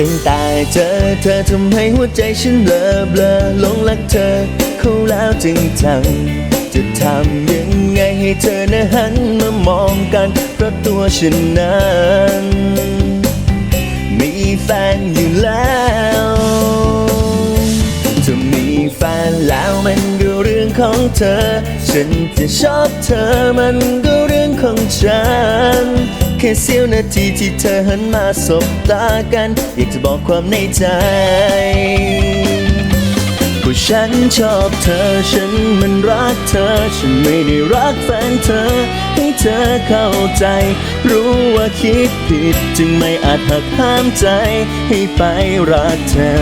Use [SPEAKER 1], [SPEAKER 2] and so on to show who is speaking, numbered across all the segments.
[SPEAKER 1] ตั้งแต่เจอเธอทำให้หัวใจฉันเบลอเบลอหลงรักเธอเขาแล้วจริงจังจะทำยังไงให้เธอนะหันมามองกันเพราะตัวฉันนั้นมีแฟนอยู่แล้วจะมีแฟนแล้วมันก็เรื่องของเธอ ฉันจะชอบเธอมันก็เรื่องของฉัน แค่เสี้ยวนาทีที่เธอหันมาสบตากัน อยากจะบอกความในใจว่าฉันชอบเธอ ฉันมันรักเธอ ฉันไม่ได้รักแฟนเธอ ให้เธอเข้าใจ รู้ว่าคิดผิดจึงไม่อาจหักห้ามใจ ให้ไปรักเธอ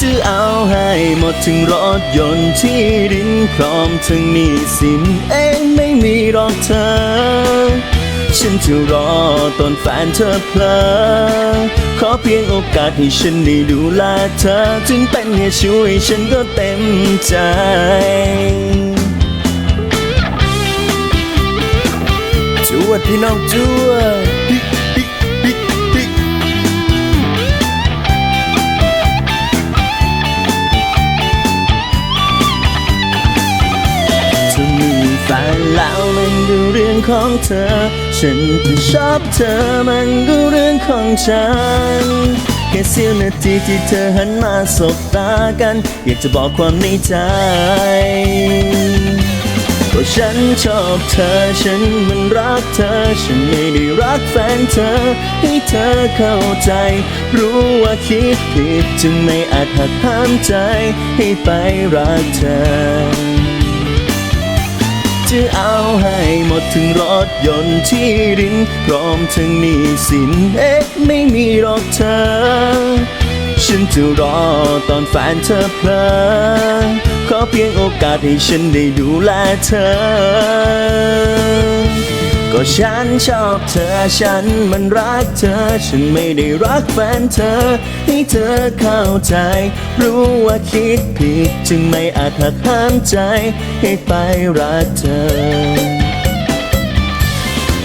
[SPEAKER 1] จะเอาให้หมดถึงรถยนต์ที่ดินพร้อมทั้งหนี้สินเองไม่มีรอกเธอ ฉันจะรอตอนแฟนเธอเพลอขอเพียงโอกาสให้ฉันได้ดูแลเธอ ถึงเป็นแค่ช่วยฉันก็เต็มใจจวดพี่น้องจวด แล้วมันก็เรื่องของเธอ ฉันจะชอบเธอมันก็เรื่องของฉันแค่เสี้ยวนาทีที่เธอหันมาสบตากัน อยากจะบอกความในใจว่าฉันชอบเธอฉันมันรักเธอ ฉันไม่ได้รักแฟนเธอ ให้เธอเข้าใจ รู้ว่าคิดผิดจึงไม่อาจหักห้ามใจ ให้ไปรักเธอ จะเอาให้หมดถึงรถยนต์ที่ดินพร้อมทั้งหนี้สินเอ๊ะไม่มีหรอกเธอ ฉันจะรอตอนแฟนเธอเพลอขอเพียงโอกาสให้ฉันได้ดูแลเธอ ก็ฉันชอบเธอฉันมันรักเธอ ฉันไม่ได้รักแฟนเธอ ให้เธอเข้าใจ รู้ว่าคิดผิดจึงไม่อาจหักห้ามใจ ให้ไปรักเธอ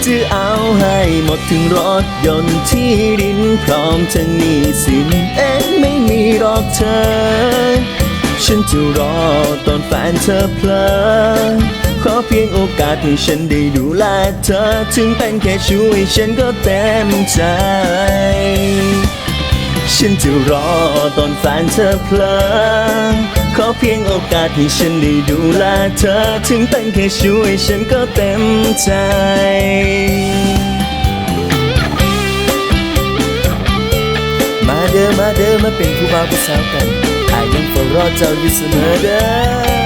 [SPEAKER 1] จะเอาให้หมดถึงรถยนต์ที่ดินพร้อมทั้งมีสินเอ๊ะไม่มีหรอกเธอ ฉันจะรอตอนแฟนเธอเพลอ ขอเพียงโอกาสให้ฉันได้ดูแลเธอ ถึงเป็นแค่ช่วยฉันก็เต็มใจ ฉันจะรอตอนแฟนเธอเพลอขอเพียงโอกาสให้ฉันได้ดูแลเธอ ถึงเป็นแค่ช่วยฉันก็เต็มใจมาเด้อมาเด้อมาเป็นผู้บ่าวผู้สาวกันอายยังเฝ้ารอเจ้าอยู่เสมอเด้อ